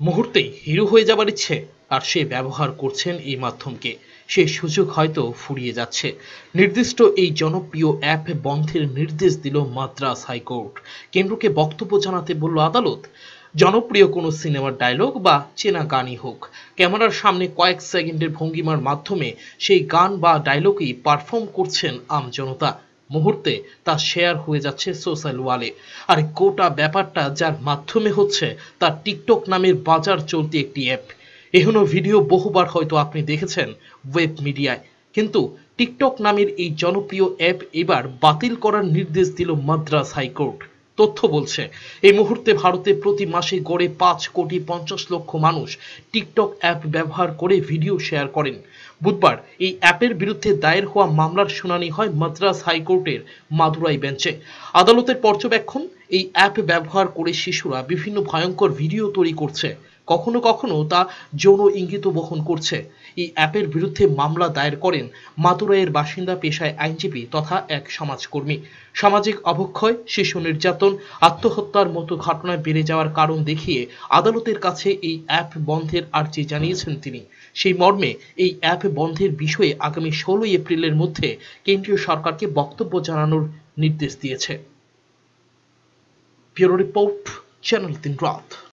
মুহূর্তেই হিরো হয়ে যাবার ইচ্ছে, আর সে ব্যবহার করছেন এই মাধ্যমকে। সে সুযোগ হয়তো ফুরিয়ে যাচ্ছে। নির্দিষ্ট এই জনপ্রিয় অ্যাপ বন্ধের নির্দেশ দিল মাদ্রাস হাইকোর্ট। কেন্দ্রকে বক্তব্য জানাতে বলল আদালত, জনপ্রিয় কোনো সিনেমার ডায়লগ বা চেনা গানই হোক, ক্যামেরার সামনে কয়েক সেকেন্ডের ভঙ্গিমার মাধ্যমে সেই গান বা ডায়লগই পারফর্ম করছেন আমজনতা মুহূর্তে তা শেয়ার হয়ে যাচ্ছে সোশ্যাল ওয়ালে। আর গোটা ব্যাপারটা যার মাধ্যমে হচ্ছে তার টিকটক নামের বাজার চলতি একটি অ্যাপ। এখনও ভিডিও বহুবার হয়তো আপনি দেখেছেন ওয়েব মিডিয়ায়। কিন্তু টিকটক নামের এই জনপ্রিয় অ্যাপ এবার বাতিল করার নির্দেশ দিল মাদ্রাস হাইকোর্ট। তথ্য বলছে, এই মুহূর্তে ভারতে প্রতি মাসে গড়ে পাঁচ কোটি পঞ্চাশ লক্ষ মানুষ টিকটক অ্যাপ ব্যবহার করে ভিডিও শেয়ার করেন। বুধবার এই অ্যাপের বিরুদ্ধে দায়ের হওয়া মামলার শুনানি হয় মাদ্রাস হাইকোর্টের মাদুরাই বেঞ্চে। আদালতের পর্যবেক্ষণ, এই অ্যাপ ব্যবহার করে শিশুরা বিভিন্ন ভয়ঙ্কর ভিডিও তৈরি করছে। কখনো কখনো তা যৌন ইঙ্গিত বহন করছে। এই অ্যাপের বিরুদ্ধে মামলা দায়ের করেন মাদুরাইয়ের বাসিন্দা পেশায় আইনজীবী তথা এক সমাজকর্মী। সামাজিক অবক্ষয়, শিশু নির্যাতন, আত্মহত্যার মতো ঘটনায় বেড়ে যাওয়ার কারণ দেখিয়ে আদালতের কাছে এই অ্যাপ বন্ধের আর্জি জানিয়েছেন তিনি। সেই মর্মে এই অ্যাপ বন্ধের বিষয়ে আগামী ষোলোই এপ্রিলের মধ্যে কেন্দ্রীয় সরকারকে বক্তব্য জানানোর নির্দেশ দিয়েছে। ব্যুরো রিপোর্ট, চ্যানেল তিন রাত।